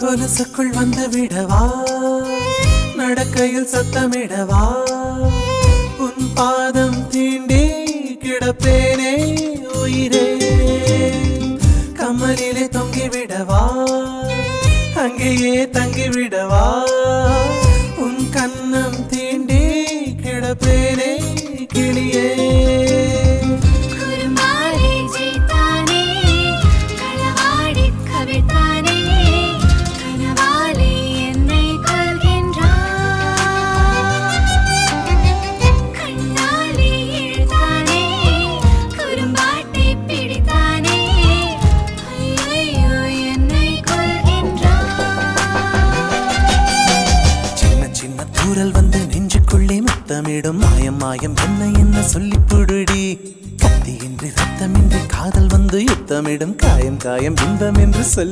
கொலுசுக்குள் வந்து விடவா? நடக்கையில் சத்தமிடவா? உன் பாதம் தீண்டி கிடப்பேனே உயிரே. கமலிலே தொங்கி விடவா? அங்கேயே தங்கி விடவா? உன் கண்ணம் தீண்டி கிடப்பேனே கிளியே. குரல் வந்து நெஞ்சுக்குள்ளே முத்தமிடும். மாயம் மாயம் என்ன என்ன சொல்லி புடுடி? கத்தியின்றி ரத்தமின்றி காதல் வந்து யுத்தமிடும். காயம் காயம் இன்பம் என்று சொல்லி